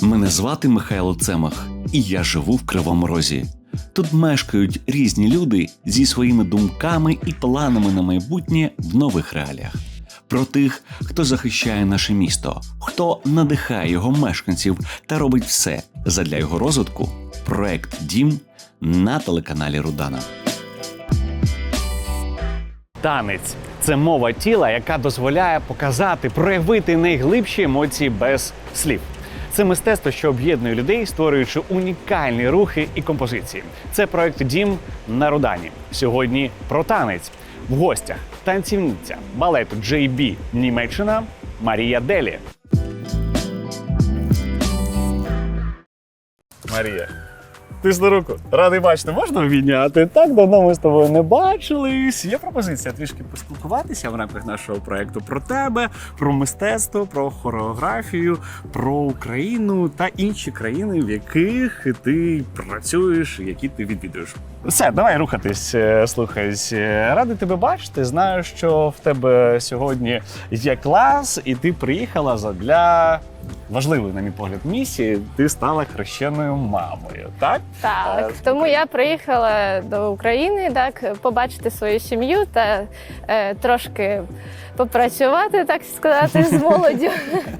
Мене звати Михайло Цемах, і я живу в Кривому Розі. Тут мешкають різні люди зі своїми думками і планами на майбутнє в нових реаліях. Про тих, хто захищає наше місто, хто надихає його мешканців та робить все задля його розвитку. Проект Дім на телеканалі Рудана. Танець це мова тіла, яка дозволяє показати, проявити найглибші емоції без слів. Це мистецтво, що об'єднує людей, створюючи унікальні рухи і композиції. Це проект Дім на Рудані. Сьогодні про танець. В гостях танцівниця балету JB Німеччина Марія Делі. Марія. Тисни руку. Радий бачити, можна обійняти? Так давно ми з тобою не бачились. Є пропозиція трішки поспілкуватися в рамках нашого проекту про тебе, про мистецтво, про хореографію, про Україну та інші країни, в яких ти працюєш, які ти відвідуєш. Все, давай рухатись. Е, Слухай, е, радий тебе бачити. Знаю, що в тебе сьогодні є клас, і ти приїхала задля важливої, на мій погляд, місії. Ти стала хрещеною мамою, так? Так, Е, тому я приїхала до України, так побачити свою сім'ю та е, трошки попрацювати, так сказати, з молоддю.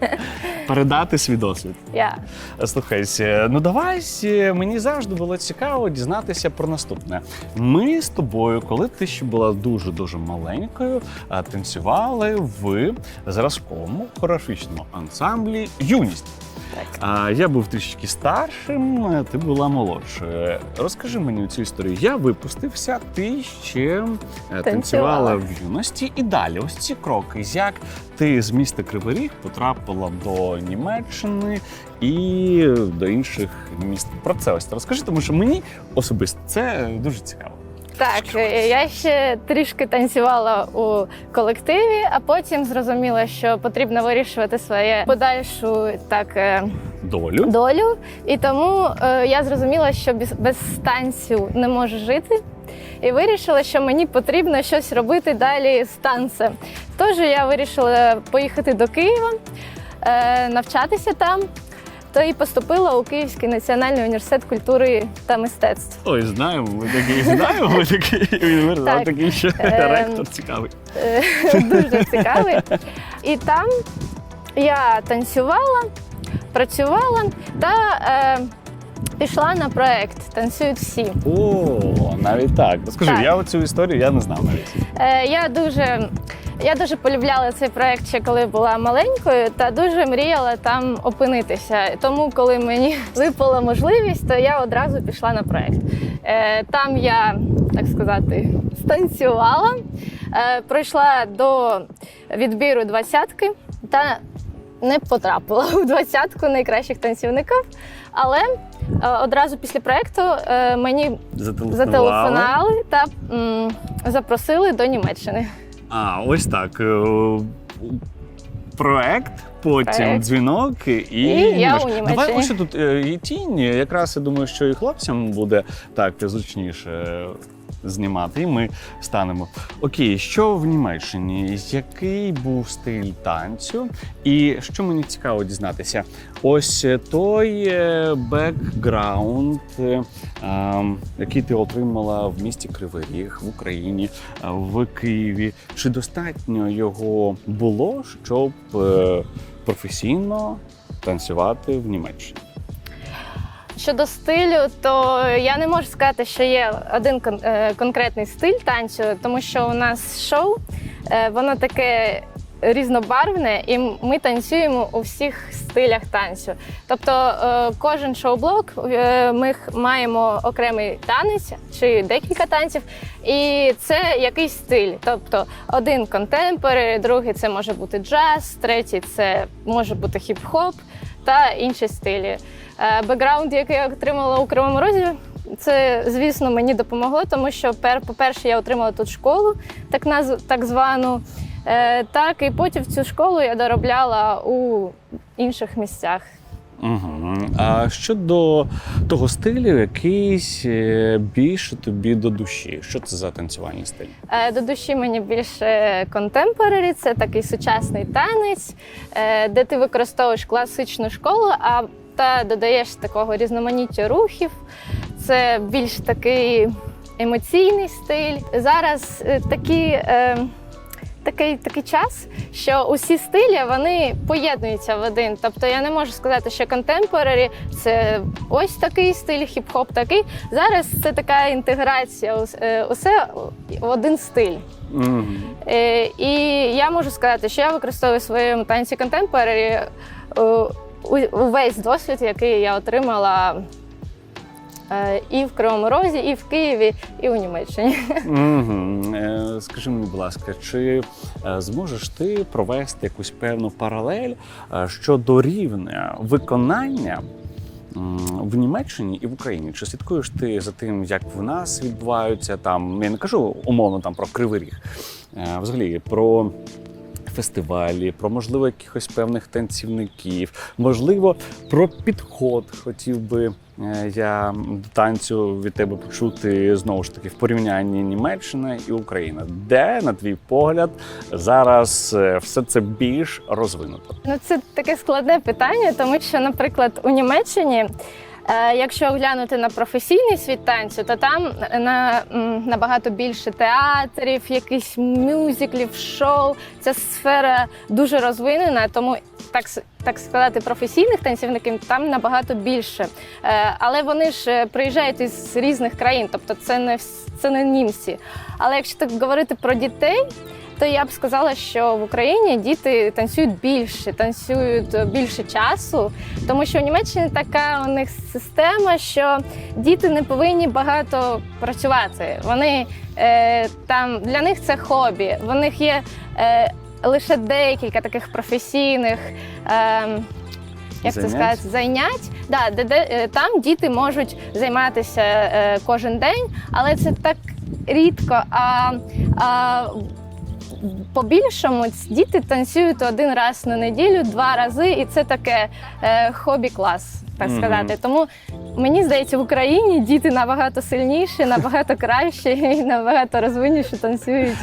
Передати свій досвід. Я Слухай, е, ну давай е, мені завжди було цікаво дізнатися про наступне. Ми з тобою, коли ти ще була дуже дуже маленькою, танцювали в зразковому хореографічному ансамблі Юність. А я був трішки старшим, ти була молодшою. Розкажи мені цю історію. Я випустився, ти ще е, танцювала Танцювала. в юності. І далі, ось ці кроки. Як ти з міста Кривий Ріг потрапила до Німеччини і до інших міст? Про це ось розкажи, тому що мені особисто це дуже цікаво. Так, я ще трішки танцювала у колективі, а потім зрозуміла, що потрібно вирішувати своє подальшу так е, Долю. долю. І тому е, я зрозуміла, що без, без танцю не можу жити. І вирішила, що мені потрібно щось робити далі з танцем. Тож я вирішила поїхати до Києва, е, навчатися там. То і поступила у Київський національний університет культури та мистецтв. Ой, знаємо, ми такий знаємо, ми такий університет, Так. такий ще Ем, ректор цікавий. Е, Дуже цікавий. І там я танцювала, працювала та е, пішла на проект Танцюють всі. О, навіть так. Скажи, Так. я оцю історію я не знав навіть. Е, я дуже. Я дуже полюбляла цей проект ще коли була маленькою, та дуже мріяла там опинитися. Тому, коли мені випала можливість, то я одразу пішла на проект. Е, там я, так сказати, станцювала, е, пройшла до відбіру двадцятки та не потрапила у двадцятку найкращих танцівників. Але одразу після проекту е, мені Зателефонували. та м, запросили до Німеччини. А, ось так. е, Проект, потім Проект. дзвінок і, І я у Давай Німеччині. тут і тінь. Якраз я думаю, що і хлопцям буде так зручніше знімати, і ми станемо. Окей, що в Німеччині? Який був стиль танцю? І що мені цікаво дізнатися? Ось той е, бекграунд, е, який ти отримала в місті Кривий Ріг в Україні, е, в Києві. Чи достатньо його було, щоб професійно танцювати в Німеччині? Щодо стилю, то я не можу сказати, що є один е, конкретний стиль танцю, тому що у нас шоу, е, воно таке різнобарвне, і ми танцюємо у всіх стилях танцю. Тобто е, кожен шоу-блок ми маємо окремий танець чи декілька танців, і це якийсь стиль. Тобто один контемпори, другий це може бути джаз, третій це може бути хіп-хоп та інші стилі. Е, Бекграунд, який я отримала у Кривому Розі, це, звісно, мені допомогло, тому що, по-перше, я отримала тут школу, так, наз... так звану. Е, так, і потім цю школу я доробляла у інших місцях. Угу. А щодо того стилю, якийсь е, більше тобі до душі. Що це за танцювальний стиль? Е, До душі мені більше контемпорарі, це такий сучасний танець, е, де ти використовуєш класичну школу, а та додаєш такого різноманіття рухів. Це більш такий емоційний стиль. Зараз такі. Такий, такий час, що усі стилі вони поєднуються в один. Тобто я не можу сказати, що контемпорарі це ось такий стиль, хіп-хоп такий. Зараз це така інтеграція, е, усе в один стиль. Мгм. Е, І я можу сказати, що я використовую в своєму танці контемпорарі увесь досвід, який я отримала і в Кривому Розі, і в Києві, і у Німеччині. Е, Скажи мені, будь ласка, чи е, зможеш ти провести якусь певну паралель е, щодо рівня виконання? В Німеччині і в Україні чи слідкуєш ти за тим, як в нас відбуваються там? Я не кажу умовно там про кривий ріг, е, взагалі про фестивалі, про можливо якихось певних танцівників, можливо, про підход хотів би е, я до танцю від тебе почути знову ж таки в порівнянні Німеччина і Україна. Де, на твій погляд, зараз е, все це більш розвинуто? Ну, це таке складне питання, тому що, наприклад, у Німеччині, якщо оглянути на професійний світ танцю, то там на, набагато більше театрів, якихось мюзиклів, шоу. Ця сфера дуже розвинена, тому так, так сказати, професійних танцівників там набагато більше. Е, Але вони ж е, приїжджають із різних країн, тобто це не, це не німці. Але якщо так говорити про дітей, то я б сказала, що в Україні діти танцюють більше, танцюють більше часу, тому що в Німеччині така у них система, що діти не повинні багато працювати. Вони е, там для них це хобі. В них є е, лише декілька таких професійних. Е, як це сказати, зайнять, да, де, де, е, там діти можуть займатися е, кожен день, але це так рідко. А, а по-більшому діти танцюють один раз на неділю, два рази, і це таке е, хобі-клас, так сказати. Тому мені здається, в Україні діти набагато сильніші, набагато кращі і набагато розвиніші танцюють.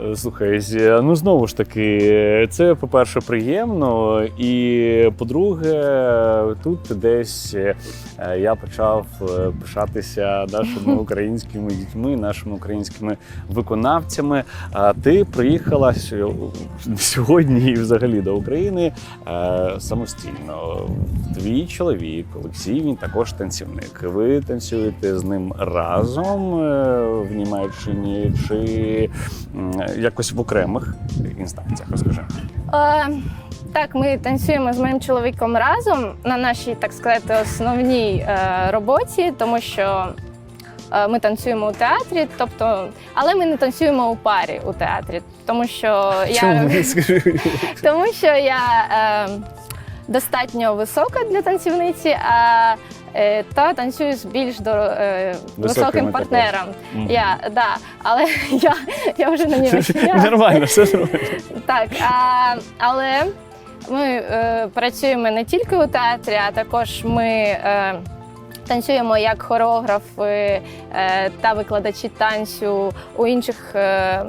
Е, Слухай, з- ну знову ж таки, е, це по-перше, приємно, і по-друге, тут десь е, я почав е, пишатися нашими українськими дітьми, нашими українськими виконавцями. А ти приїхала сьогодні і взагалі до України е, самостійно. Твій чоловік Олексій, він також танцівник. Ви танцюєте з ним разом е, в Німеччині чи якось в окремих інстанціях? Розкажи. Е, так, ми танцюємо з моїм чоловіком разом на нашій, так сказати, основній е, роботі, тому що е, ми танцюємо у театрі, тобто, але ми не танцюємо у парі у театрі, тому що я Скажи. тому що я е, достатньо висока для танцівниці, а е, та танцюю з більш до, е, високим також. партнером. Мгм. Я, да, але я, я вже на ній Нормально, все нормально. так, а, але ми е, працюємо не тільки у театрі, а також ми е, танцюємо як хореографи е, та викладачі танцю у інших, е,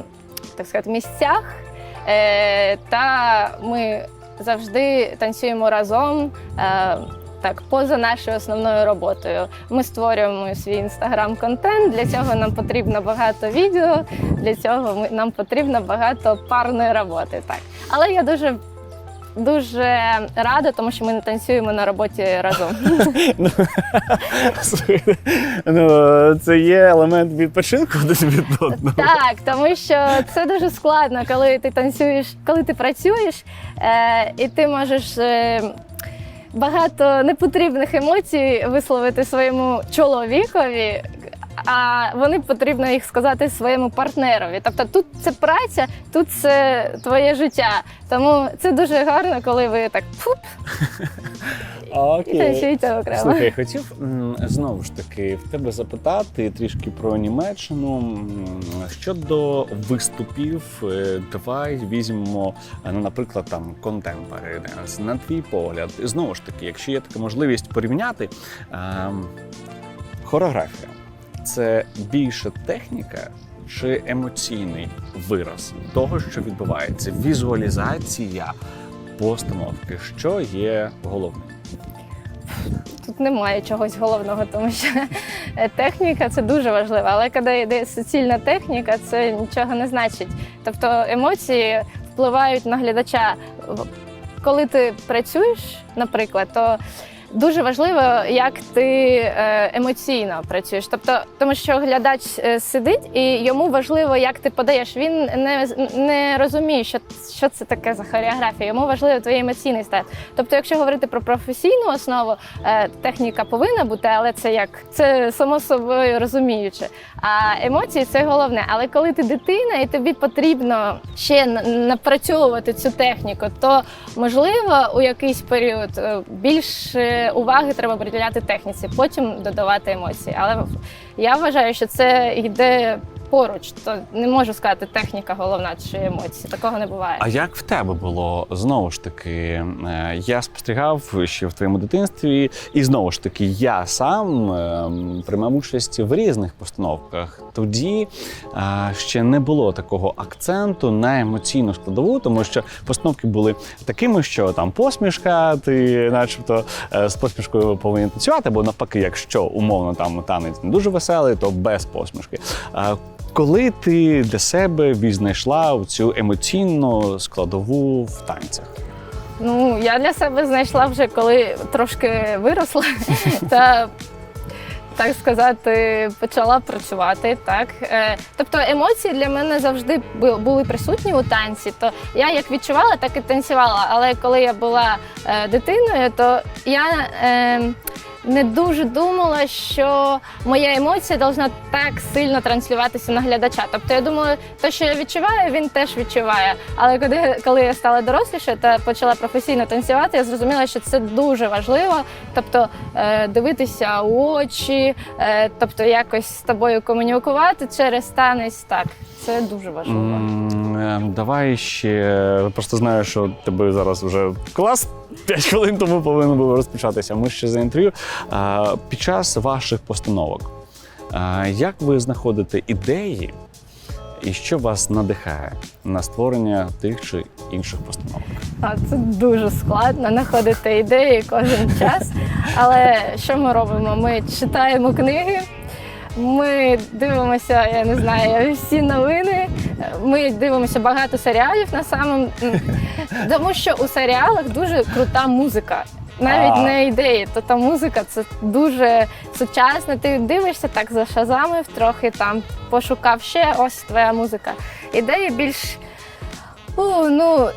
так сказати, місцях. Е, та ми завжди танцюємо разом. Так, поза нашою основною роботою. Ми створюємо свій інстаграм-контент. Для цього нам потрібно багато відео, для цього нам потрібно багато парної роботи. Так. Але я дуже, дуже рада, тому що ми не танцюємо на роботі разом. Ну, ну, це є елемент відпочинку від одного. Так, тому що це дуже складно, коли ти танцюєш, коли ти працюєш, е, і ти можеш. Е, Багато непотрібних емоцій висловити своєму чоловікові, а вони потрібно їх сказати своєму партнерові. Тобто тут це праця, тут це твоє життя. Тому це дуже гарно, коли ви так Окей. Слухай, хотів знову ж таки в тебе запитати трішки про Німеччину. Щодо виступів, е, давай візьмемо, е, ну, наприклад, там Contemporary Dance. На твій погляд, знову ж таки, якщо є така можливість порівняти, ем, хореографія це більше техніка чи емоційний вираз того, що відбувається, візуалізація постановки, що є головним. тут немає чогось головного, тому що техніка це дуже важливо. Але коли йде суцільна техніка, це нічого не значить. Тобто емоції впливають на глядача. Коли ти працюєш, наприклад, то дуже важливо, як ти е, емоційно працюєш. Тобто, тому що глядач е, сидить і йому важливо, як ти подаєш. Він не, не розуміє, що, що це таке за хореографія. Йому важливо твій емоційний стат. Тобто, якщо говорити про професійну основу, е, техніка повинна бути, але це як це само собою розуміюче. А емоції це головне. Але коли ти дитина і тобі потрібно ще напрацьовувати цю техніку, то можливо у якийсь період е, уваги треба приділяти техніці, потім додавати емоції. Але я вважаю, що це йде поруч, то не можу сказати, техніка головна чи емоції. Такого не буває. А як в тебе було знову ж таки? е, Я спостерігав ще в твоєму дитинстві, і знову ж таки, я сам ем, приймав участь в різних постановках. Тоді е, ще не було такого акценту на емоційну складову, тому що постановки були такими, що там посмішка, ти, начебто, е, з посмішкою повинен танцювати, бо навпаки, якщо умовно там танець не дуже веселий, то без посмішки. Коли ти для себе відзнайшла цю емоційну складову в танцях? Ну, я для себе знайшла вже коли трошки виросла та. Так сказати, почала працювати так. Е, Тобто емоції для мене завжди були присутні у танці. То я як відчувала, так і танцювала. Але коли я була е, дитиною, то я е, не дуже думала, що моя емоція повинна так сильно транслюватися на глядача. Тобто я думала, те, що я відчуваю, він теж відчуває. Але коли, коли я стала доросліше та почала професійно танцювати, я зрозуміла, що це дуже важливо. Тобто е, дивитися у очі, е, тобто якось з тобою комунікувати через танець. Так, це дуже важливо. Е, Давай ще просто знаю, що тебе зараз вже клас. 5 хвилин тому повинен був розпочатися. Ми ще за інтерв'ю. Під час ваших постановок, як ви знаходите ідеї, і що вас надихає на створення тих чи інших постановок? А це дуже складно знаходити ідеї кожен час. Але що ми робимо? Ми читаємо книги. Ми дивимося, я не знаю, всі новини. Ми дивимося багато серіалів на самом тому, що у серіалах дуже крута музика. Навіть А. не ідеї, то та музика це дуже сучасна. Ти дивишся так зашазамив, трохи там пошукав ще ось твоя музика. Ідеї більш у, ну,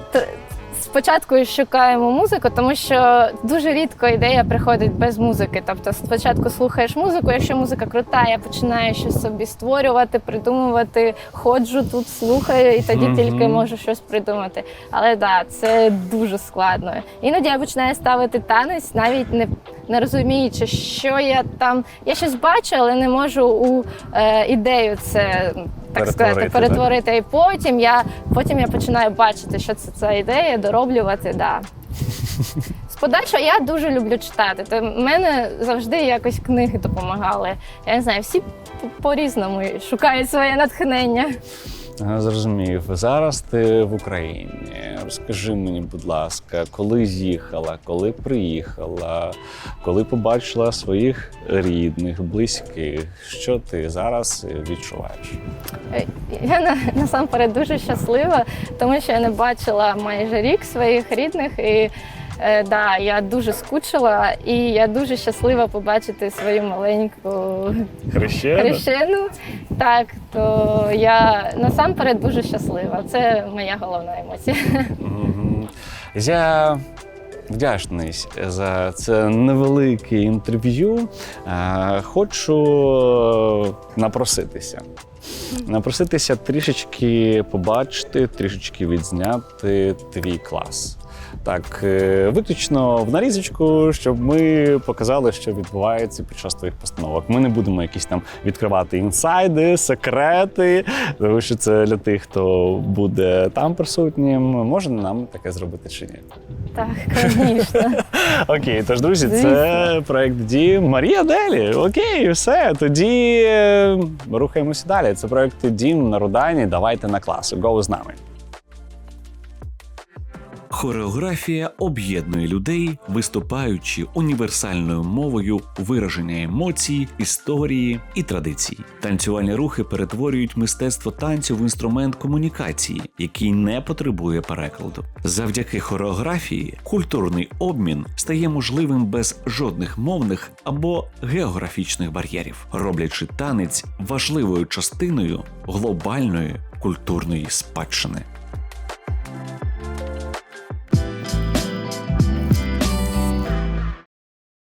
спочатку шукаємо музику, тому що дуже рідко ідея приходить без музики. Тобто спочатку слухаєш музику, якщо музика крута, я починаю щось собі створювати, придумувати, ходжу тут, слухаю, і тоді Мгм. тільки можу щось придумати. Але так, да, це дуже складно. Іноді я починаю ставити танець, навіть не, не розуміючи, що я там. Я щось бачу, але не можу у е, ідею це. Так сказати, Перетворити. І потім я потім я починаю бачити, що це ця ідея, дороблювати. Да. З подальшого я дуже люблю читати. То мене завжди якось книги допомагали. Я не знаю, всі по-різному шукають своє натхнення. Зрозумів. Зараз ти в Україні. Розкажи мені, будь ласка, коли з'їхала, коли приїхала, коли побачила своїх рідних, близьких, що ти зараз відчуваєш? Е, Я на- насамперед дуже щаслива, тому що я не бачила майже рік своїх рідних. І е, да, я дуже скучила, і я дуже щаслива побачити свою маленьку Хрещена? хрещену. Так, то я насамперед дуже щаслива. Це моя головна емоція. Мгм. Я вдячний за це невелике інтерв'ю. Е, Хочу напроситися. Напроситися трішечки побачити, трішечки відзняти твій клас. Так, е, виключно в нарізочку, щоб ми показали, що відбувається під час твоїх постановок. Ми не будемо якісь там відкривати інсайди, секрети, тому що це для тих, хто буде там присутнім. Може нам таке зробити чи ні? Так, звісно. Окей, тож, друзі, це проект Дім Марія Делі. Окей, все. Тоді е, рухаємося далі. Це проект Дім на Рудані. Давайте на клас. Go з нами. Хореографія об'єднує людей, виступаючи універсальною мовою вираження емоцій, історії і традицій. Танцювальні рухи перетворюють мистецтво танцю в інструмент комунікації, який не потребує перекладу. Завдяки хореографії культурний обмін стає можливим без жодних мовних або географічних бар'єрів, роблячи танець важливою частиною глобальної культурної спадщини.